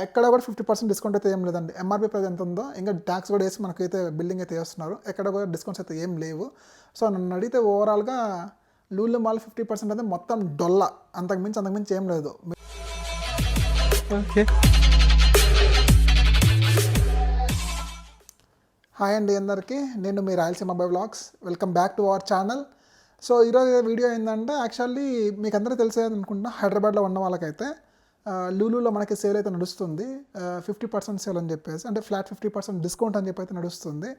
ఎక్కడ కూడా fifty percent discount అయితే ఏం లేదండి. ఎంఆర్పీ ప్రైస్ ఎంత ఉందో ఇంకా ట్యాక్స్ కూడా వేసి మనకైతే బిల్డింగ్ అయితే వేస్తున్నారు. ఎక్కడ కూడా డిస్కౌంట్స్ అయితే ఏం లేవు. సో నన్ను అడిగితే ఓవరాల్గా లూలు మాల్ ఫిఫ్టీ పర్సెంట్ అయితే మొత్తం డొల్ల. అంతకుమించి అంతకుమించి ఏం లేదు. ఓకే హాయ్ అండి అందరికీ. నేను మీ Rayalaseema by vlogs welcome back to our channel so ఈరోజు వీడియో ఏంటంటే యాక్చువల్లీ మీకు అందరూ తెలిసేది అనుకుంటున్నా హైదరాబాద్లో ఉన్న వాళ్ళకైతే లూలులో మనకి సేల్ అయితే నడుస్తుంది. ఫిఫ్టీ పర్సెంట్ సేల్ అని చెప్పేసి అంటే ఫ్లాట్ ఫిఫ్టీ పర్సెంట్ డిస్కౌంట్ అని చెప్పి అయితే నడుస్తుంది.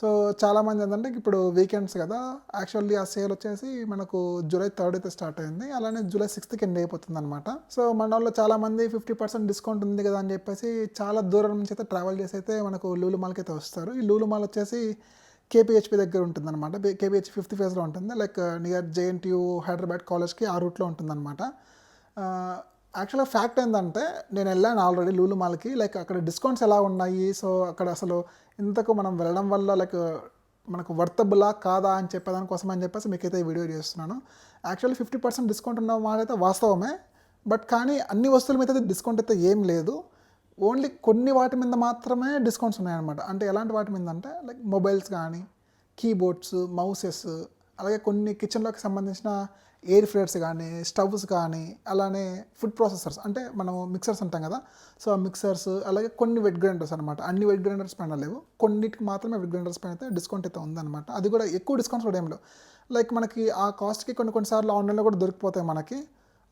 సో చాలామంది ఏంటంటే ఇప్పుడు వీకెండ్స్ కదా యాక్చువల్లీ ఆ సేల్ వచ్చేసి మనకు జూలై థర్డ్ అయితే స్టార్ట్ అయింది. అలానే జూలై సిక్స్త్కి ఎండ్ అయిపోతుంది అనమాట సో మన వాళ్ళు చాలామంది ఫిఫ్టీ పర్సెంట్ డిస్కౌంట్ ఉంది కదా అని చెప్పేసి చాలా దూరం నుంచి అయితే ట్రావెల్ చేసి అయితే మనకు లూలు మాల్కి అయితే వస్తారు. ఈ లూలు మాల్ వచ్చేసి కేపీహెచ్పి దగ్గర ఉంటుంది అనమాట కేపీహెచ్ ఫిఫ్త్ ఫేజ్లో ఉంటుంది. లైక్ నియర్ జేఎన్టీయూ హైదరాబాద్ కాలేజ్కి ఆ రూట్లో ఉంటుందన్నమాట. యాక్చువల్గా ఫ్యాక్ట్ ఏంటంటే నేను వెళ్ళాను ఆల్రెడీ లూలు మాల్కి లైక్ అక్కడ డిస్కౌంట్స్ ఎలా ఉన్నాయి? సో అక్కడ అసలు ఇంతకు మనం వెళ్ళడం వల్ల లైక్ మనకు వర్తబులా కాదా అని చెప్పేదానికోసం అని చెప్పేసి మీకైతే వీడియో చేస్తున్నాను. యాక్చువల్లీ ఫిఫ్టీ పర్సెంట్ డిస్కౌంట్ ఉన్న మాట అయితే వాస్తవమే. బట్ కానీ అన్ని వస్తువుల మీద అయితే డిస్కౌంట్ అయితే ఏం లేదు. ఓన్లీ కొన్ని వాటి మీద మాత్రమే డిస్కౌంట్స్ ఉన్నాయన్నమాట. అంటే ఎలాంటి వాటి మీద అంటే లైక్ మొబైల్స్ కానీ కీబోర్డ్స్ మౌసెస్ అలాగే కొన్ని కిచెన్లోకి సంబంధించిన ఎయిర్ ఫ్రైయర్స్ కానీ స్టవ్స్ కానీ అలానే ఫుడ్ ప్రాసెసర్స్ అంటే మనం మిక్సర్స్ అంటాం కదా. సో ఆ మిక్సర్స్ అలాగే కొన్ని వెట్ గ్రైండర్స్ అనమాట అన్ని వెట్ గ్రైండర్స్ పైన లేవు. కొన్నిటికి మాత్రమే వెట్ గ్రైండర్స్ పైన అయితే డిస్కౌంట్ అయితే ఉందన్నమాట. అది కూడా ఎక్కువ డిస్కౌంట్స్ కూడా ఏం లేవు లైక్ మనకి ఆ కాస్ట్కి కొన్ని కొన్నిసార్లు ఆన్లైన్లో కూడా దొరికిపోతాయి మనకి.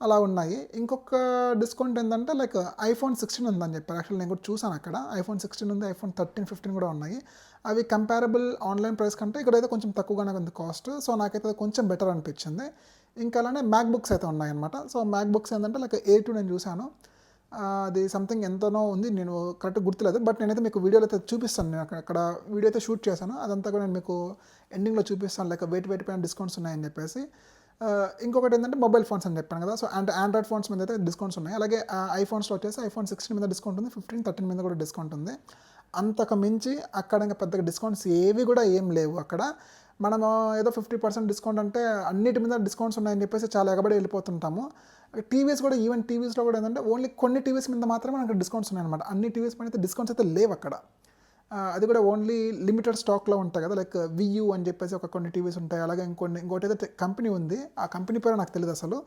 అలా ఉన్నాయి. ఇంకొక డిస్కౌంట్ ఏంటంటే లైక్ ఐఫోన్ సిక్స్టీన్ ఉందని చెప్పారు. యాక్చువల్ నేను కూడా చూసాను అక్కడ. ఐఫోన్ సిక్స్టీన్ ఉంది ఐఫోన్ థర్టీన్ ఫిఫ్టీన్ కూడా ఉన్నాయి. అవి కంపారబుల్ ఆన్లైన్ ప్రైస్ కంటే ఇక్కడైతే కొంచెం తక్కువగానే ఉంది కాస్ట్. సో నాకైతే కొంచెం బెటర్ అనిపించింది. ఇంకా అలానే మ్యాక్బుక్స్ అయితే ఉన్నాయన్నమాట. సో మ్యాక్బుక్స్ ఏంటంటే లైక్ ఏ టూ నేను చూశాను. అది సంథింగ్ ఎంతనో ఉంది నేను కరెక్ట్ గుర్తులేదు. బట్ నేనైతే మీకు వీడియోలో అయితే చూపిస్తాను. నేను అక్కడ అక్కడ వీడియో అయితే షూట్ చేశాను. అదంతా కూడా నేను మీకు ఎండింగ్లో చూపిస్తాను. లైక్ వెయిట్ వెయిట్ పైన డిస్కౌంట్స్ ఉన్నాయని చెప్పేసి. ఇంకొకటి ఏంటంటే మొబైల్ ఫోన్స్ అని చెప్పాను కదా. సో అండ్ ఆండ్రాయిడ్ ఫోన్స్ మీద అయితే డిస్కౌంట్స్ ఉన్నాయి. అలాగే ఐఫోన్స్లో వచ్చేసి ఐఫోన్ సిక్స్టీన్ మీద డిస్కౌంట్ ఉంది. ఫిఫ్టీన్ థర్టీన్ మీద కూడా డిస్కౌంట్ ఉంది. అంతకు మించి అక్కడ ఇంకా పెద్దగా డిస్కౌంట్స్ ఏవి కూడా ఏం లేవు అక్కడ. మనం ఏదో ఫిఫ్టీ పర్సెంట్ డిస్కౌంట్ అంటే అన్నిటి మీద డిస్కౌంట్స్ ఉన్నాయని చెప్పేసి చాలా ఎగబడి వెళ్ళిపోతుంటాము. టీవీస్ కూడా ఈవెన్ టీవీస్లో కూడా ఏంటంటే ఓన్లీ కొన్ని టీవీస్ మీద మాత్రమే మనకి డిస్కౌంట్స్ ఉన్నాయన్నమాట. అన్ని టీవీస్ పైన అయితే డిస్కౌంట్స్ అయితే లేవు అక్కడ. అది కూడా ఓన్లీ లిమిటెడ్ స్టాక్లో ఉంటాయి కదా లైక్ వియూ అని చెప్పేసి ఒక కొన్ని టీవీస్ ఉంటాయి అలాగే ఇంకొన్ని ఇంకోటి అయితే కంపెనీ ఉంది ఆ కంపెనీ పేరు నాకు తెలియదు అసలు.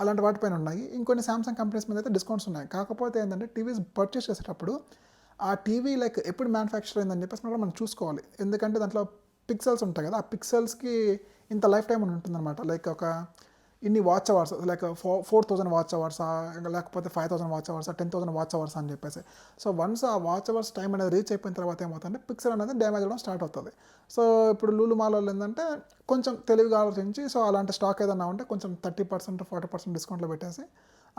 అలాంటి వాటిపైన ఉన్నాయి. ఇంకొన్ని సామ్సంగ్ కంపెనీస్ మీద అయితే డిస్కౌంట్స్ ఉన్నాయి. కాకపోతే ఏంటంటే టీవీస్ పర్చేస్ చేసేటప్పుడు ఆ టీవీ లైక్ ఎప్పుడు మ్యానుఫ్యాక్చర్ అయిందని చెప్పేసి కూడా మనం చూసుకోవాలి. ఎందుకంటే దాంట్లో పిక్సెల్స్ ఉంటాయి కదా ఆ పిక్సెల్స్కి ఇంత లైఫ్ టైం అని ఉంటుందన్నమాట. లైక్ ఒక ఇన్ని watch hours like four four thousand watch hours లేకపోతే five thousand watch hours ten thousand watch hours అని చెప్పేసి. సో వన్స్ ఆ వాచ్ అవర్స్ టైం అనేది రీచ్ అయిపోయిన తర్వాత ఏమవుతుందంటే పిక్సెల్ అనేది డ్యామేజ్ అవ్వడం స్టార్ట్ అవుతుంది. సో ఇప్పుడు లూలు మాల్ వాళ్ళు ఏంటంటే కొంచెం తెలివిగా ఆలోచించి సో అలాంటి స్టాక్ ఏదన్నా ఉంటే కొంచెం థర్టీ పర్సెంట్ ఫార్టీ పర్సెంట్ డిస్కౌంట్లో పెట్టేసి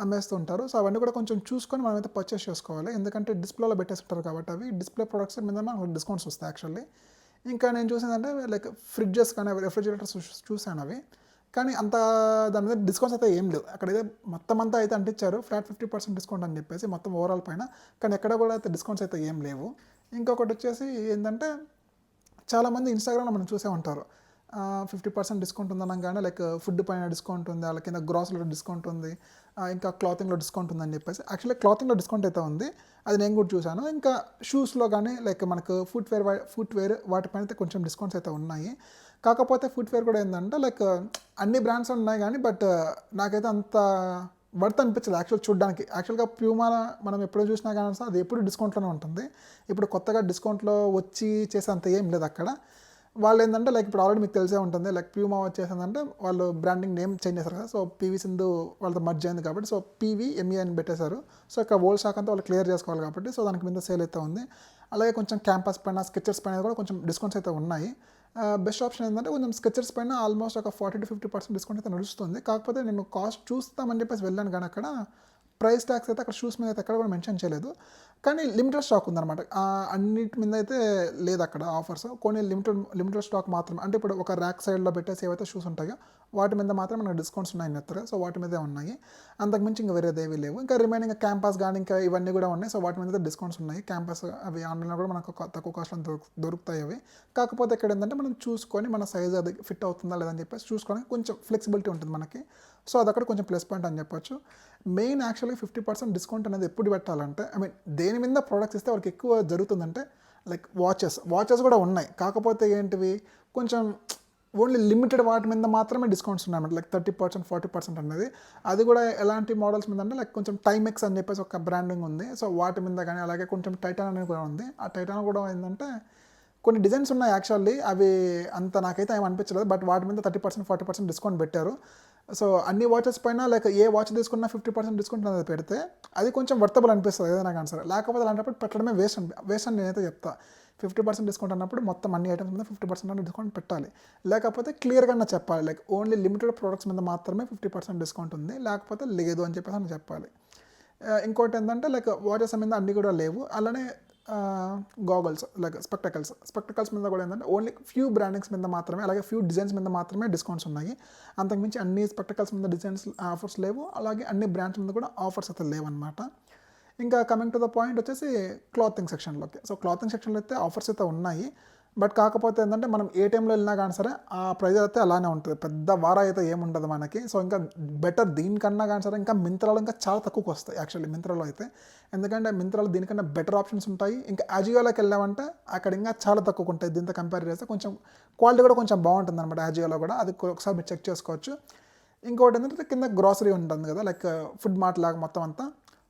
అమ్మేస్తూ ఉంటారు. సో అవన్నీ కూడా కొంచెం చూసుకొని మనమైతే పర్చేస్ చేసుకోవాలి. ఎందుకంటే డిస్ప్లేలో పెట్టేస్తుంటారు కాబట్టి అవి డిస్ప్లే ప్రొడక్ట్స్ మీద మనకు డిస్కౌంట్స్ వస్తాయి యాక్చువల్లీ ఇంకా నేను చూసిందంటే లైక్ ఫ్రిడ్జెస్ కానీ రెఫ్రిజిరేటర్స్ చూసాను అవి. కానీ అంత దాని మీద డిస్కౌంట్స్ అయితే ఏం లేవు. అక్కడైతే మొత్తం అంతా అయితే అంటించారు. ఫ్లాట్ ఫిఫ్టీ పర్సెంట్ డిస్కౌంట్ అని చెప్పేసి మొత్తం ఓవరాల్ పైన. కానీ ఎక్కడ కూడా అయితే డిస్కౌంట్స్ అయితే ఏం లేవు. ఇంకొకటి వచ్చేసి ఏంటంటే చాలామంది ఇన్స్టాగ్రామ్లో మనం చూసే ఉంటారు. ఫిఫ్టీ పర్సెంట్ డిస్కౌంట్ ఉందనగానే లైక్ ఫుడ్ పైన డిస్కౌంట్ ఉంది వాళ్ళ కింద గ్రాసరీలో డిస్కౌంట్ ఉంది ఇంకా క్లాతింగ్లో డిస్కౌంట్ ఉందని చెప్పేసి. యాక్చువల్లీ క్లాతింగ్లో డిస్కౌంట్ అయితే ఉంది. అది నేను కూడా చూశాను. ఇంకా షూస్లో కానీ లైక్ మనకు ఫుట్వేర్ ఫుట్వేర్ వాటిపైన అయితే కొంచెం డిస్కౌంట్స్ అయితే ఉన్నాయి. కాకపోతే ఫుట్వేర్ కూడా ఏంటంటే లైక్ అన్ని బ్రాండ్స్ ఉన్నాయి కానీ బట్ నాకైతే అంత వర్త్ అనిపించదు యాక్చువల్ చూడడానికి. యాక్చువల్గా ప్యూమా మనం ఎప్పుడు చూసినా కానీ అది ఎప్పుడు డిస్కౌంట్లోనే ఉంటుంది. ఇప్పుడు కొత్తగా డిస్కౌంట్లో వచ్చి చేసే అంత ఏం లేదు అక్కడ. వాళ్ళు ఏంటంటే లైక్ ఇప్పుడు ఆల్రెడీ మీకు తెలిసే ఉంటుంది. లైక్ ప్యూమా వచ్చేసిందంటే వాళ్ళు బ్రాండింగ్ నేమ్ చేంజ్ చేశారు కదా. సో పీవీ సింధు వాళ్ళతో మర్జ్ అయింది కాబట్టి సో పీవీ ఎంఈ అని పెట్టేశారు. సో ఇక్కడ ఓల్డ్ స్టాక్ అంతా వాళ్ళు క్లియర్ చేసుకోవాలి కాబట్టి సో దానికి మీద సేల్ అయితే ఉంది. అలాగే కొంచెం క్యాంపస్ పైన స్కెచర్స్ పైన కూడా కొంచెం డిస్కౌంట్స్ అయితే ఉన్నాయి. బెస్ట్ ఆప్షన్ ఏంటంటే కొంచెం స్కెచర్స్ పైన ఆల్మోస్ట్ ఒక forty to fifty percent discount అయితే నడుస్తుంది. కాకపోతే నేను కాస్ట్ చూస్తామని చెప్పేసి వెళ్ళాను కానీ అక్కడ ప్రైస్ ట్యాక్స్ అయితే అక్కడ షూస్ మీద అయితే ఎక్కడ కూడా మెన్షన్ చేయలేదు. కానీ లిమిటెడ్ స్టాక్ ఉందన్నమాట. అన్నిటి మీద అయితే లేదు అక్కడ ఆఫర్స్. కొన్ని లిమిటెడ్ లిమిటెడ్ స్టాక్ మాత్రమే. అంటే ఇప్పుడు ఒక ర్యాక్ సైడ్లో పెట్టేసి ఏవైతే షూస్ ఉంటాయో వాటి మీద మాత్రం మనకు డిస్కౌంట్స్ ఉన్నాయని చెప్తారు సో వాటి మీదే ఉన్నాయి. అంతకుమించి ఇంకా వేరేది ఏవి లేవు. ఇంకా రిమైనింగ్ క్యాంపస్ కానీ ఇంకా ఇవన్నీ కూడా ఉన్నాయి. సో వాటి మీద డిస్కౌంట్స్ ఉన్నాయి. క్యాంపస్ అవి ఆన్లైన్లో కూడా మనకు తక్కువ కాస్ట్లో దొరుకు దొరుకుతాయి అవి. కాకపోతే ఇక్కడ ఏంటంటే మనం చూసుకొని మన సైజ్ అది ఫిట్ అవుతుందా లేదని చెప్పేసి చూసుకొని కొంచెం ఫ్లెక్సిబిలిటీ ఉంటుంది మనకి. సో అది అక్కడ కొంచెం ప్లస్ పాయింట్ అని చెప్పొచ్చు. మెయిన్ యాక్చువల్గా ఫిఫ్టీ పర్సెంట్ డిస్కౌంట్ అనేది ఎప్పుడు పెట్టాలంటే ఐ మీన్ దే దేని మీద ప్రోడక్ట్స్ ఇస్తే వాళ్ళకి ఎక్కువ జరుగుతుందంటే లైక్ వాచెస్ వాచెస్ కూడా ఉన్నాయి. కాకపోతే ఏంటివి? కొంచెం ఓన్లీ లిమిటెడ్ వాటి మీద మాత్రమే డిస్కౌంట్స్ ఉన్నాయి like thirty percent forty percent అనేది. అది కూడా ఎలాంటి మోడల్స్ మీద అంటే లైక్ కొంచెం టైమెక్స్ అని చెప్పేసి ఒక బ్రాండింగ్ ఉంది. సో వాటి మీద కానీ అలాగే కొంచెం టైటాన్ అనేది కూడా ఉంది. ఆ టైటాన్ కూడా ఏంటంటే కొన్ని డిజైన్స్ ఉన్నాయి యాక్చువల్లీ అవి అంత నాకైతే ఏమి అనిపించలేదు. బట్ వాటి మీద thirty percent forty percent discount పెట్టారు. సో అన్ని వాచెస్ పైన లైక్ ఏ వాచ్ తీసుకున్నా ఫిఫ్టీ పర్సెంట్ డిస్కౌంట్ అనేది పెడితే అది కొంచెం వర్తబుల్ అనిపిస్తుంది ఏదైనా కానీ సరే. లేకపోతే అలాంటప్పుడు పెట్టడమే వేస్ట్ వేస్ట్ అని నేనైతే చెప్తా. ఫిఫ్టీ పర్సెంట్ డిస్కౌంట్ అన్నప్పుడు మొత్తం అన్ని ఐటమ్స్ మీద ఫిఫ్టీ పర్సెంట్ డిస్కౌంట్ పెట్టాలి. లేకపోతే క్లియర్గా నా చెప్పాలి. లైక్ ఓన్లీ లిమిటెడ్ ప్రొడక్ట్స్ మీద మాత్రమే ఫిఫ్టీ పర్సెంట్ డిస్కౌంట్ ఉంది. లేకపోతే లేదు అని చెప్పేసి అని చెప్పాలి. ఇంకోటి ఏంటంటే లైక్ వాచెస్ మీద అన్నీ కూడా లేవు. అలానే గాగల్స్ లైక్ స్పెక్టకల్స్ స్పెక్టకల్స్ మీద కూడా ఏంటంటే ఓన్లీ ఫ్యూ బ్రాండింగ్స్ మీద మాత్రమే అలాగే ఫ్యూ డిజైన్స్ మీద మాత్రమే డిస్కౌంట్స్ ఉన్నాయి. అంతకుమించి అన్ని స్పెక్టకల్స్ మీద డిజైన్స్ ఆఫర్స్ లేవు. అలాగే అన్ని బ్రాండ్స్ మీద కూడా ఆఫర్స్ అయితే లేవన్నమాట. ఇంకా కమింగ్ టు ద పాయింట్ వచ్చేసి క్లాతింగ్ సెక్షన్లోకి సో క్లాతింగ్ సెక్షన్లో అయితే ఆఫర్స్ అయితే ఉన్నాయి. బట్ కాకపోతే ఏంటంటే మనం ఏ టైంలో వెళ్ళినా కానీ సరే ఆ ప్రైజ్ అయితే అలానే ఉంటుంది. పెద్ద వార అయితే ఏముండదు మనకి. సో ఇంకా బెటర్ దీనికన్నా కానీ సరే ఇంకా మింత్రాలో ఇంకా చాలా తక్కువకి వస్తాయి యాక్చువల్లీ మింత్రాలో అయితే. ఎందుకంటే మింత్రాలో దీనికన్నా బెటర్ ఆప్షన్స్ ఉంటాయి. ఇంకా అజియోలోకి వెళ్ళామంటే అక్కడ ఇంకా చాలా తక్కువ ఉంటాయి. దీంతో కంపేర్ చేస్తే కొంచెం క్వాలిటీ కూడా కొంచెం బాగుంటుంది అనమాట అజియోలో కూడా. అది ఒకసారి మీరు చెక్ చేసుకోవచ్చు. ఇంకోటి ఏంటంటే కింద గ్రాసరీ ఉంటుంది కదా లైక్ ఫుడ్ మార్ట్ లాగా మొత్తం అంతా.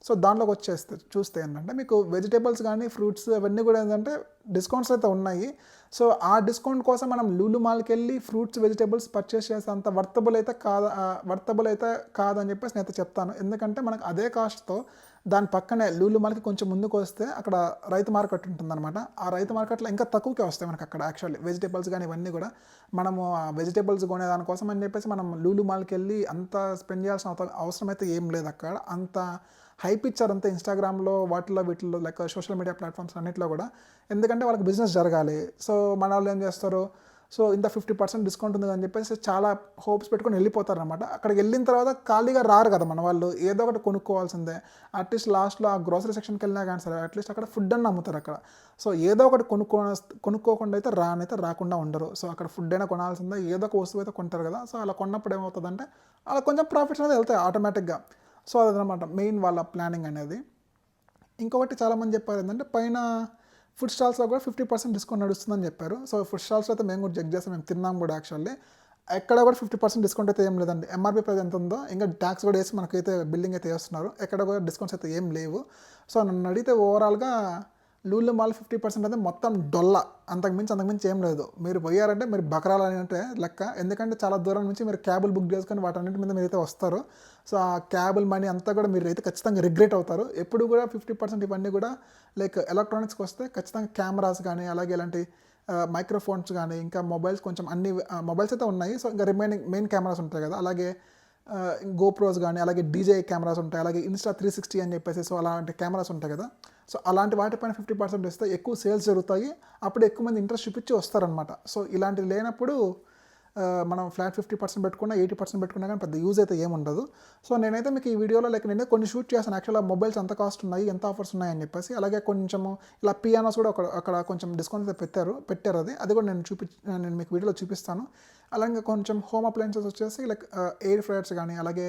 సో దాంట్లోకి వచ్చేస్తే చూస్తే ఏంటంటే మీకు వెజిటేబుల్స్ కానీ ఫ్రూట్స్ అవన్నీ కూడా ఏంటంటే డిస్కౌంట్స్ అయితే ఉన్నాయి. సో ఆ డిస్కౌంట్ కోసం మనం లూలు మాల్కి వెళ్ళి ఫ్రూట్స్ వెజిటేబుల్స్ పర్చేస్ చేస్తే అంత వర్తబుల్ అయితే కాదు వర్తబుల్ అయితే కాదని చెప్పేసి నేనైతే చెప్తాను. ఎందుకంటే మనకు అదే కాస్ట్తో దాని పక్కనే లూలు మాల్కి కొంచెం ముందుకు వస్తే అక్కడ రైతు మార్కెట్ ఉంటుందన్నమాట. ఆ రైతు మార్కెట్లో ఇంకా తక్కువకే వస్తాయి మనకు అక్కడ యాక్చువల్లీ వెజిటేబుల్స్ కానీ ఇవన్నీ కూడా. మనము వెజిటేబుల్స్ కొనే దానికోసం అని చెప్పేసి మనం లూలు మాల్కి వెళ్ళి అంత స్పెండ్ చేయాల్సిన అవసరం అయితే ఏం లేదు అక్కడ. అంత హై పిచ్చర్ అంతా ఇన్స్టాగ్రామ్లో వాటిలో వీటిల్లో లైక్ సోషల్ మీడియా ప్లాట్ఫామ్స్ అన్నింటిలో కూడా. ఎందుకంటే వాళ్ళకి బిజినెస్ జరగాలి. సో మన వాళ్ళు ఏం చేస్తారు? సో ఇంత ఫిఫ్టీ పర్సెంట్ డిస్కౌంట్ ఉంది అని చెప్పేసి చాలా హోప్స్ పెట్టుకొని వెళ్ళిపోతారు అనమాట అక్కడికి వెళ్ళిన తర్వాత ఖాళీగా రారు కదా మన వాళ్ళు. ఏదో ఒకటి కొనుక్కోవాల్సిందే. అట్లీస్ట్ లాస్ట్లో ఆ గ్రోసరీ సెక్షన్కి వెళ్ళినా కానీ సరే అట్లీస్ట్ అక్కడ ఫుడ్ అని అమ్ముతారు అక్కడ. సో ఏదో ఒకటి కొనుక్కో కొనుక్కోకుండా అయితే రానైతే రాకుండా ఉండరు. సో అక్కడ ఫుడ్ అయినా కొనాల్సిందే. ఏదో ఒక వస్తువు అయితే కొంటారు కదా. సో అలా కొన్నప్పుడు ఏమవుతుందంటే అలా కొంచెం ప్రాఫిట్స్ అనేది వెళ్తాయి ఆటోమేటిక్గా సో అదనమాట మెయిన్ వాళ్ళ ప్లానింగ్ అనేది. ఇంకొకటి చాలామంది చెప్పారు ఏంటంటే పైన ఫుడ్ స్టాల్స్లో కూడా ఫిఫ్టీ పర్సెంట్ డిస్కౌంట్ నడుస్తుందని చెప్పారు. సో ఫుడ్ స్టాల్స్ అయితే మేము కూడా చెక్ చేస్తాం మేము తిన్నాం కూడా యాక్చువల్లీ ఎక్కడ కూడా ఫిఫ్టీ పర్సెంట్ డిస్కౌంట్ అయితే ఏం లేదండి. ఎంఆర్పీ ప్రైస్ ఎంత ఉందో ఇంకా ట్యాక్స్ కూడా వేసి మనకైతే బిల్డింగ్ అయితే వేస్తున్నారు. ఎక్కడ కూడా డిస్కౌంట్స్ అయితే ఏం లేవు. సో నన్ను అడిగితే ఓవరాల్గా లూలు మాల్ ఫిఫ్టీ పర్సెంట్ అయితే మొత్తం డొల్ల. అంతకుమించి అంతకుమించి ఏం లేదు. మీరు పోయారంటే మీరు బకరాలు అని అంటే లెక్క. ఎందుకంటే చాలా దూరం నుంచి మీరు క్యాబులు బుక్ చేసుకొని వాటన్నిటి మీద మీరైతే వస్తారు. సో ఆ క్యాబుల్ మనీ అంతా కూడా మీరు అయితే ఖచ్చితంగా రిగ్రెట్ అవుతారు. ఎప్పుడు కూడా ఫిఫ్టీ పర్సెంట్ ఇవన్నీ కూడా లైక్ ఎలక్ట్రానిక్స్కి వస్తే ఖచ్చితంగా కెమెరాస్ కానీ అలాగే ఇలాంటి మైక్రోఫోన్స్ కానీ ఇంకా మొబైల్స్ కొంచెం అన్ని మొబైల్స్ అయితే ఉన్నాయి. సో ఇంకా రిమైనింగ్ మెయిన్ కెమెరాస్ ఉంటాయి కదా. అలాగే గోప్రోస్ కానీ అలాగే డీజే కెమెరాస్ ఉంటాయి. అలాగే ఇన్స్టా త్రీ సిక్స్టీ అని చెప్పేసి సో అలాంటి కెమెరాస్ ఉంటాయి కదా. సో అలాంటి వాటిపైన ఫిఫ్టీ పర్సెంట్ ఇస్తే ఎక్కువ సేల్స్ జరుగుతాయి. అప్పుడు ఎక్కువ మంది ఇంట్రెస్ట్ చూపించి వస్తారనమాట సో ఇలాంటివి లేనప్పుడు మనం ఫ్లాట్ ఫిఫ్టీ పర్సెంట్ పెట్టుకున్నా ఎయిటీ పర్సెంట్ పెట్టుకున్నా కానీ పెద్ద యూజ్ అయితే ఏముండదు సో నేనైతే మీకు ఈ వీడియోలో లైక్ నేను కొన్ని షూట్ చేస్తాను యాక్చువల్గా మొబైల్స్ ఎంత కాస్ట్ ఉన్నాయి ఎంత ఆఫర్స్ ఉన్నాయని చెప్పేసి అలాగే కొంచెము ఇలా పియానోస్ కూడా ఒక అక్కడ కొంచెం డిస్కౌంట్ అయితే పెట్టారు పెట్టారు అది. అది కూడా నేను చూపి నేను మీకు వీడియోలో చూపిస్తాను. అలాగే కొంచెం హోమ్ అప్లయన్సెస్ వచ్చేసి లైక్ ఎయిర్ ఫ్రైయర్స్ కానీ అలాగే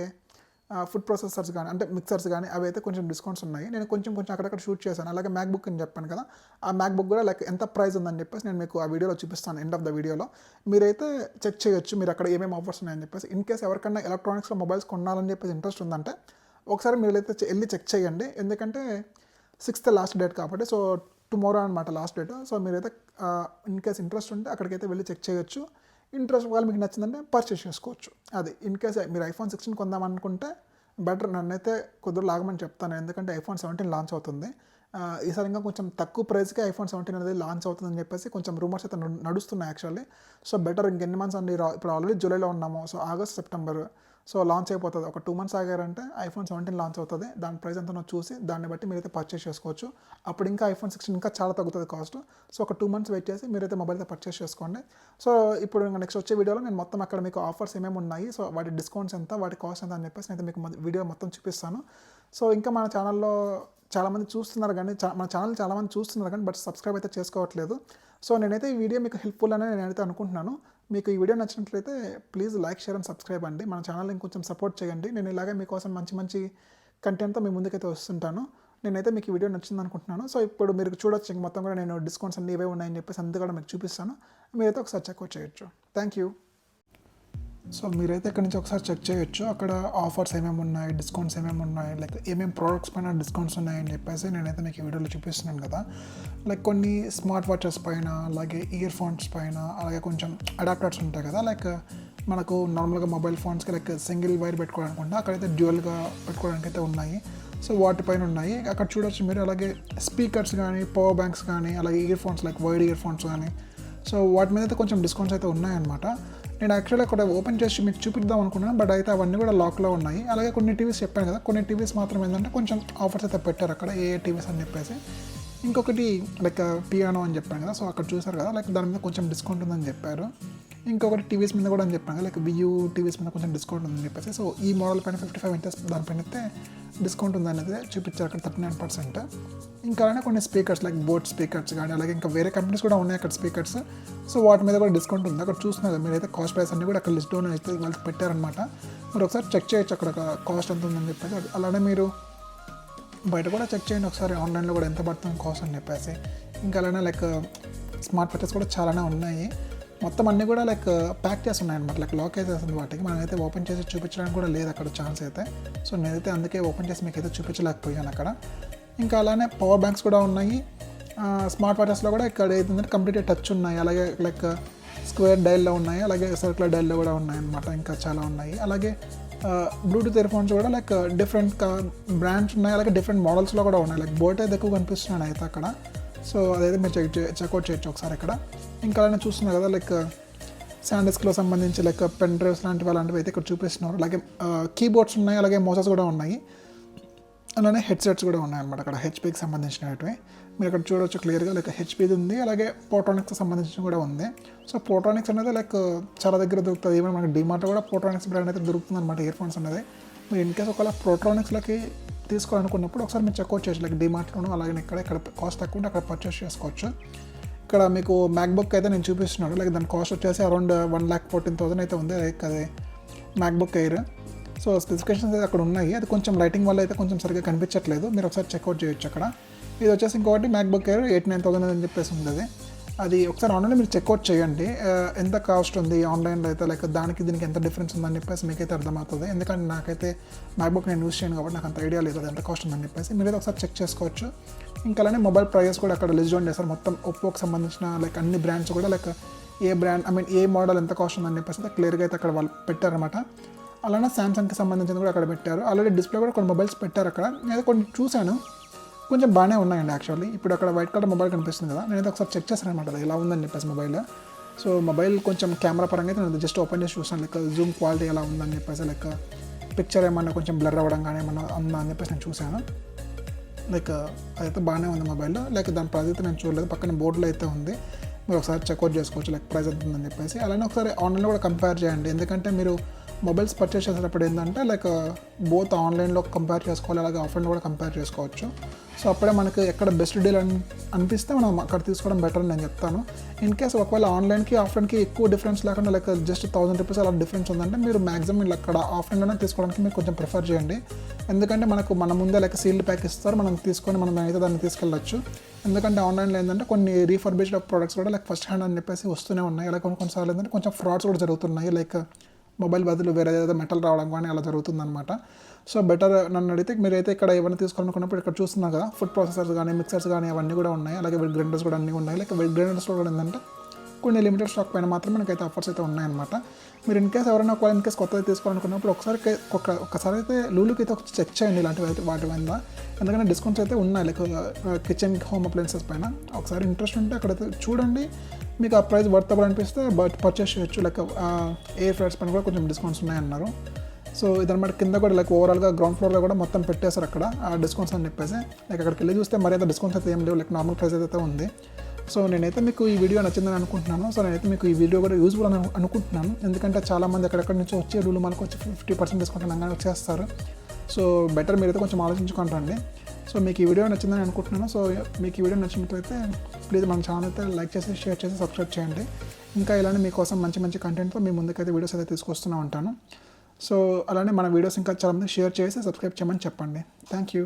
ఫుడ్ ప్రాసెసర్స్ కానీ అంటే మిక్సర్స్ కానీ అవి అయితే కొంచెం డిస్కౌంట్స్ ఉన్నాయి. నేను కొంచెం కొంచెం అక్కడక్కడ షూట్ చేశాను. అలాగే మ్యాక్బుక్ అని చెప్పాను కదా ఆ మ్యాక్బుక్ కూడా లైక్ ఎంత ప్రైస్ ఉందని చెప్పేసి నేను మీకు ఆ వీడియోలో చూపిస్తాను ఎండ్ ఆఫ్ ద వీడియోలో మీరైతే చెక్ చేయొచ్చు మీరు అక్కడ ఏమేమి ఆఫర్స్ ఉన్నాయని చెప్పేసి. ఇన్ కేస్ ఎవరికైనా ఎలక్ట్రానిక్స్లో మొబైల్స్ కొనాలని చెప్పేసి ఇంట్రెస్ట్ ఉందంటే ఒకసారి మీరు అయితే వెళ్ళి చెక్ చేయండి. ఎందుకంటే సిక్స్త్ లాస్ట్ డేట్ కాబట్టి సో టుమారో అనమాట లాస్ట్ డేట్ సో మీరైతే ఇన్ కేస్ ఇంట్రెస్ట్ ఉంటే అక్కడికైతే వెళ్ళి చెక్ చేయొచ్చు. ఇంట్రెస్ట్ ఒకవేళ మీకు నచ్చిందంటే పర్చేస్ చేసుకోవచ్చు. అది ఇన్ కేస్ మీరు ఐఫోన్ సిక్స్టీన్ కొందామనుకుంటే బెటర్ నన్నైతే కుదురు లాగమని చెప్తాను. ఎందుకంటే ఐఫోన్ సెవెంటీన్ లాంచ్ అవుతుంది. ఈసారి ఇంకా కొంచెం తక్కువ ప్రైస్కి ఐఫోన్ సెవెంటీన్ అనేది లాంచ్ అవుతుందని చెప్పేసి కొంచెం రూమర్స్ అయితే నడుస్తున్నాయి యాక్చువల్లీ సో బెటర్ ఇంకెన్ని మంత్స్ అండి? ఇప్పుడు ఆల్రెడీ జూలైలో ఉన్నాము. So August September so launch అయిపోతుంది. ఒక టూ మంత్స్ ఆగారంటే ఐఫోన్ సెవెంటీన్ లాంచ్ అవుతుంది. దాని ప్రైస్ ఎంతనో చూసి దాన్ని బట్టి మీరైతే పర్చేస్ చేసుకోవచ్చు. అప్పుడు ఇంకా ఐఫోన్ సిక్స్టీన్ ఇంకా చాలా తగ్గుతుంది కాస్ట్ సో ఒక టూ మంత్స్ వెయిట్ చేసి మీరైతే మొబైల్ అయితే పర్చేస్ చేసుకోండి. సో ఇప్పుడు నెక్స్ట్ వచ్చే వీడియోలో నేను మొత్తం అక్కడ మీకు ఆఫర్స్ ఏమేమి ఉన్నాయి సో వాటి డిస్కౌంట్స్ ఎంత వాటి కాస్ట్ ఎంత అని చెప్పేసి నేను మీకు వీడియో మొత్తం చూపిస్తాను. సో ఇంకా మన ఛానల్లో చాలామంది చూస్తున్నారు కానీ చా- మన ఛానల్ చాలామంది చూస్తున్నారు కానీ బట్ సబ్స్క్రైబ్ అయితే చేసుకోవట్లేదు. సో నేనైతే ఈ వీడియో మీకు హెల్ప్ఫుల్ అని నేనైతే అనుకుంటున్నాను. మీకు ఈ వీడియో నచ్చినట్లయితే please like share and subscribe అండి. మన ఛానల్ని కొంచెం సపోర్ట్ చేయండి. నేను ఇలాగే మీకోసం మంచి మంచి కంటెంట్తో మీ ముందుకైతే వస్తుంటాను. నేనైతే మీకు ఈ వీడియో నచ్చింది అనుకుంటున్నాను. సో ఇప్పుడు మీరు చూడొచ్చు ఇంక మొత్తం కూడా నేను డిస్కౌంట్స్ అన్ని ఇవే ఉన్నాయని చెప్పేసి అంతా కూడా మీకు చూపిస్తాను. మీరైతే ఒకసారి చెక్అవుట్ చేయొచ్చు. థ్యాంక్ యూ సో మీరైతే ఇక్కడ నుంచి ఒకసారి చెక్ చేయొచ్చు. అక్కడ ఆఫర్స్ ఏమేమి ఉన్నాయి డిస్కౌంట్స్ ఏమేమి ఉన్నాయి లైక్ ఏమేమి ప్రోడక్ట్స్ పైన డిస్కౌంట్స్ ఉన్నాయని చెప్పేసి నేనైతే మీకు ఈ వీడియోలో చూపిస్తున్నాను కదా. లైక్ కొన్ని స్మార్ట్ వాచెస్ పైన అలాగే ఇయర్ ఫోన్స్ పైన అలాగే కొంచెం అడాప్టర్స్ ఉంటాయి కదా. లైక్ మనకు నార్మల్గా మొబైల్ ఫోన్స్కి లైక్ సింగిల్ వైర్ పెట్టుకోవడానికి ఉంటే అక్కడైతే డ్యూయల్గా పెట్టుకోవడానికి అయితే ఉన్నాయి. సో వాటిపైన ఉన్నాయి. అక్కడ చూడొచ్చు మీరు. అలాగే స్పీకర్స్ కానీ పవర్ బ్యాంక్స్ కానీ అలాగే earphones like wide earphones కానీ. సో వాటి మీద అయితే కొంచెం డిస్కౌంట్స్ అయితే ఉన్నాయన్నమాట. నేను యాక్చువల్గా అక్కడ ఓపెన్ చేసి మీకు చూపిద్దాం అనుకున్నాను బట్ అయితే అవన్నీ కూడా లాక్లో ఉన్నాయి. అలాగే కొన్ని టీవీస్ చెప్పాను కదా కొన్ని టీవీస్ మాత్రం ఏంటంటే కొంచెం ఆఫర్స్ అయితే పెట్టారు అక్కడ ఏ ఏ టీవీస్ అని చెప్పేసి. ఇంకొకటి లైక్ పియానో అని చెప్పాను కదా సో అక్కడ చూసారు కదా లైక్ దాని మీద కొంచెం డిస్కౌంట్ ఉందని చెప్పారు. ఇంకొకటి టీవీస్ మీద కూడా అని చెప్పాను. లైక్ వియూ టీవీస్ మీద కొంచెం డిస్కౌంట్ ఉందని చెప్పేసి. సో ఈ మోడల్ పైన ఫిఫ్టీ ఫైవ్ ఇంచెస్ దానిపైన అయితే డిస్కౌంట్ ఉందని అయితే చూపించారు అక్కడ థర్టీ నైన్ పర్సెంట్ ఇంకా అలానే కొన్ని స్పీకర్స్ లైక్ బోట్ స్పీకర్స్ కానీ అలాగే ఇంకా వేరే కంపెనీస్ కూడా ఉన్నాయి అక్కడ స్పీకర్స్ సో వాటి మీద కూడా డిస్కౌంట్ ఉంది. అక్కడ చూస్తున్నారు మీరైతే కాస్ట్ ప్రైస్ అన్ని కూడా అక్కడ లిస్ట్ డౌన్ అయితే వాళ్ళకి పెట్టారనమాట మీరు ఒకసారి చెక్ చేయొచ్చు అక్కడ కాస్ట్ ఎంత ఉందని చెప్పేసి. అలానే మీరు బయట కూడా చెక్ చేయండి ఒకసారి. ఆన్లైన్లో కూడా ఎంత పడుతుంది కాస్ట్ అని చెప్పేసి. ఇంకా అలానే లైక్ స్మార్ట్ వాచెస్ కూడా చాలానే ఉన్నాయి. మొత్తం అన్నీ కూడా లైక్ ప్యాక్ చేసి ఉన్నాయన్నమాట లైక్ లాక్ అయితే వస్తుంది వాటికి. మనమైతే ఓపెన్ చేసి చూపించడానికి కూడా లేదు అక్కడ ఛాన్స్ అయితే. సో నేనైతే అందుకే ఓపెన్ చేసి మీకు అయితే చూపించలేకపోయాను అక్కడ. ఇంకా అలానే పవర్ బ్యాంక్స్ కూడా ఉన్నాయి. స్మార్ట్ వాచెస్లో కూడా ఇక్కడ ఏంటంటే కంప్లీట్ టచ్ ఉన్నాయి. అలాగే లైక్ స్క్వేర్ డైల్లో ఉన్నాయి. అలాగే సర్కులర్ డైల్లో కూడా ఉన్నాయి అన్నమాట ఇంకా చాలా ఉన్నాయి. అలాగే బ్లూటూత్ ఇయర్ ఫోన్స్ కూడా లైక్ డిఫరెంట్ బ్రాండ్స్ ఉన్నాయి. అలాగే డిఫరెంట్ మోడల్స్లో కూడా ఉన్నాయి. లైక్ బోట్ అయితే ఎక్కువ కనిపిస్తున్నాయి అయితే అక్కడ. సో అదైతే మీరు చెక్ చెక్అవుట్ చేయొచ్చు ఒకసారి ఇక్కడ ఇంకా అలానే చూస్తున్నారు కదా లైక్ శాండిస్క్లో సంబంధించి లైక్ పెన్ డ్రైవ్స్ లాంటివి అలాంటివి అయితే ఇక్కడ చూపిస్తున్నారు. అలాగే కీబోర్డ్స్ ఉన్నాయి అలాగే మోసస్ కూడా ఉన్నాయి. అలానే హెడ్సెట్స్ కూడా ఉన్నాయి అనమాట అక్కడ హెచ్పీకి సంబంధించినవి. మీరు అక్కడ చూడవచ్చు క్లియర్గా లైక్ హెచ్పీది ఉంది అలాగే పోట్రానిక్స్ సంబంధించిన కూడా ఉంది. సో పోట్రానిక్స్ అనేది లైక్ చాలా దగ్గర దొరుకుతుంది. ఈవెన్ మనకి డిమార్ట్లో కూడా పోట్రానిక్స్ బ్రాండ్ అయితే దొరుకుతుంది అనమాట ఇయర్ ఫోన్స్ అనేది. మీరు ఇన్ కేస్ ఒకవేళ ప్రోట్రానిక్స్లకి తీసుకోవాలనుకున్నప్పుడు ఒకసారి మీరు చెక్అవుట్ చేయొచ్చు లైక్ డిమార్ట్లోనూ అలాగే ఇక్కడ ఇక్కడ కాస్ట్ తక్కువ ఉంటే అక్కడ పర్చేస్ చేసుకోవచ్చు. ఇక్కడ మీకు మ్యాక్బుక్ అయితే నేను చూపిస్తున్నాను. లైక్ దాని కాస్ట్ వచ్చేసి around one lakh fourteen thousand అయితే ఉంది. లైక్ అది మ్యాక్బుక్ ఎయిర్ సో స్పెసిఫికేషన్స్ అయితే అక్కడ ఉన్నాయి. అది కొంచెం లైటింగ్ వల్ల అయితే కొంచెం సరిగ్గా కనిపించట్లేదు. మీరు ఒకసారి చెక్అవుట్ చేయొచ్చు అక్కడ. ఇది వచ్చేసి ఇంకొకటి MacBook Air eight nine thousand అని చెప్పేసి ఉంది అది ఒకసారి ఆన్లైన్లో మీరు చెక్అవుట్ చేయండి. ఎంత కాస్ట్ ఉంది ఆన్లైన్లో అయితే లైక్ దానికి దీనికి ఎంత డిఫరెన్స్ ఉందని చెప్పేసి మీకైతే అర్థమవుతుంది. ఎందుకంటే నాకైతే మ్యాక్బుక్ నేను యూస్ చేయను కాబట్టి నాకు అంత ఐడియా లేదు అది ఎంత కాస్ట్ ఉందని చెప్పేసి. మీరైతే ఒకసారి చెక్ చేసుకోవచ్చు. ఇంకా అలానే మొబైల్ ప్రైజెస్ కూడా అక్కడ లిస్ట్ డౌన్ చేస్తారు మొత్తం ఒప్పోకి సంబంధించిన లైక్ అన్ని బ్రాండ్స్ కూడా లైక్ ఏ బ్రాండ్ ఐ మీన్ ఏ మోడల్ ఎంత కాస్ట్ ఉందని చెప్పేసి క్లియర్గా అయితే అక్కడ వాళ్ళు పెట్టారనమాట అలానే సామ్సంగ్కి సంబంధించింది కూడా అక్కడ పెట్టారు. ఆల్రెడీ డిస్ప్లే కూడా కొన్ని మొబైల్స్ పెట్టారు అక్కడ. నేను కొన్ని చూశాను. కొంచెం బాగానే ఉన్నాయండి యాక్చువల్లీ. ఇప్పుడు అక్కడ వైట్ కలర్ మొబైల్ కనిపిస్తుంది కదా నేనైతే ఒకసారి చెక్ చేశాను అనమాట ఎలా ఉందని చెప్పేసి మొబైల్. సో మొబైల్ కొంచెం కెమెరా పరంగా అయితే నేను జస్ట్ ఓపెన్ చేసి చూసాను లైక్ జూమ్ క్వాలిటీ ఎలా ఉందని చెప్పేసి లైక్ పిక్చర్ ఏమన్నా కొంచెం బ్లర్ అవ్వడం కానీ ఏమన్నా ఉందా అని చెప్పేసి నేను చూశాను. లైక్ అదైతే బాగానే ఉంది మొబైల్లో లైక్ దాని ప్రైజ్ అయితే నేను చూడలేదు పక్కన బోర్డులో అయితే ఉంది. మీరు ఒకసారి చెక్అవుట్ చేసుకోవచ్చు లైక్ ప్రైస్ ఎంత ఉందని చెప్పేసి. అలానే ఒకసారి ఆన్లైన్లో కూడా కంపేర్ చేయండి ఎందుకంటే మీరు మొబైల్స్ పర్చేస్ చేసేటప్పుడు ఏంటంటే లైక్ బోత్ ఆన్లైన్లో కంపేర్ చేసుకోవాలి అలాగే ఆఫ్లైన్లో కూడా కంపేర్ చేసుకోవచ్చు. సో అప్పుడే మనకి ఎక్కడ బెస్ట్ డీల్ అని అనిపిస్తే మనం అక్కడ తీసుకోవడం బెటర్ అని నేను చెప్తాను. ఇన్ కేస్ ఒకవేళ ఆన్లైన్కి ఆఫ్లైన్కి ఎక్కువ డిఫరెన్స్ లేకుండా లైక్ జస్ట్ థౌసండ్ రూపీస్ అలా డిఫరెన్స్ ఉందంటే మీరు మాక్సిమం ఇలా అక్కడ ఆఫ్లైన్లోనే తీసుకోవడానికి మీరు కొంచెం ప్రిఫర్ చేయండి. ఎందుకంటే మనకు మన ముందే లైక్ సీల్డ్ ప్యాక్ ఇస్తారు మనం తీసుకొని మనం అయితే దాన్ని తీసుకెళ్ళచ్చు. ఎందుకంటే ఆన్లైన్లో ఏంటంటే కొన్ని రీఫర్బిష్డ్ ప్రొడక్ట్స్ కూడా లైక్ ఫస్ట్ హ్యాండ్ అని చెప్పేసి వస్తూనే ఉన్నాయి. అలా కొన్ని కొన్నిసార్లు ఏంటంటే కొంచెం ఫ్రాడ్స్ కూడా జరుగుతున్నాయి. లైక్ మొబైల్ బదులు వేరే ఏదైతే మెటల్ రావడం కానీ అలా జరుగుతుందనమాట సో బెటర్ నన్ను అడిగితే మీరైతే ఇక్కడ ఏమైనా తీసుకోవాలనుకున్నప్పుడు ఇక్కడ చూస్తున్నా కదా ఫుడ్ ప్రాసెసర్స్ కానీ మిక్సర్స్ కానీ అవన్నీ కూడా ఉన్నాయి. అలాగే వెడ్ గ్రైండర్స్ కూడా అన్నీ ఉన్నాయి. లైక్ వెడ్ గ్రైండర్స్ కూడా ఏంటంటే కొన్ని లిమిటెడ్ స్టాక్ పైన మాత్రం మనకైతే ఆఫర్స్ అయితే ఉన్నాయన్నమాట. మీరు ఇన్కేస్ ఎవరైనా ఒకవేళ ఇన్కేస్ కొత్తది తీసుకోవాలనుకున్నప్పుడు ఒకసారి ఒక ఒకసారి అయితే లూలుకి అయితే ఒక చెక్ చేయండి ఇలాంటివి అయితే వాటి మీద ఎందుకంటే డిస్కౌంట్స్ అయితే ఉన్నాయి లైక్ కిచెన్ హోమ్ అప్లయన్సెస్ పైన. ఒకసారి ఇంట్రెస్ట్ ఉంటే అక్కడైతే చూడండి. మీకు ఆ ప్రైస్ వర్తబుల్ అనిపిస్తే బట్ పర్చేస్ చేయొచ్చు. లైక్ ఎయిర్ ఫ్రైడ్స్ పైన కూడా కొంచెం డిస్కౌంట్స్ ఉన్నాయన్నారు. సో ఇదన్నమాట కింద కూడా లైక్ ఓవరాల్గా గ్రౌండ్ ఫ్లోర్లో కూడా మొత్తం పెట్టేశారు అక్కడ ఆ డిస్కౌంట్స్ అని చెప్పేసి. లైక్ అక్కడికి వెళ్ళి చూస్తే మరి అంత డిస్కౌంట్స్ అయితే ఏం లేవు. లైక్ నార్మల్ ప్రైస్ అయితే ఉంది. సో నేనైతే మీకు ఈ వీడియో నచ్చిందని అనుకుంటున్నాను. సో నేనైతే మీకు ఈ వీడియో కూడా యూజ్ఫుల్ అని అనుకుంటున్నాను. ఎందుకంటే చాలామంది ఎక్కడెక్కడి నుంచి వచ్చే రూల్ మనకు వచ్చి ఫిఫ్టీ పర్సెంట్ డిస్కౌంట్ అనగానే వచ్చేస్తారు. సో బెటర్ మీరైతే కొంచెం ఆలోచించుకుంటండి సో మీకు ఈ వీడియో నచ్చిందని అనుకుంటున్నాను. సో మీకు ఈ వీడియో నచ్చినట్లయితే ప్లీజ్ మన ఛానల్ అయితే లైక్ చేసి షేర్ చేసి సబ్స్క్రైబ్ చేయండి. ఇంకా ఇలానే మీకోసం మంచి మంచి కంటెంట్తో మీ ముందుకైతే వీడియోస్ అయితే తీసుకొస్తూనే ఉంటాను సో అలానే మన వీడియోస్ ఇంకా చాలామంది షేర్ చేసి సబ్స్క్రైబ్ చేయమని చెప్పండి. Thank you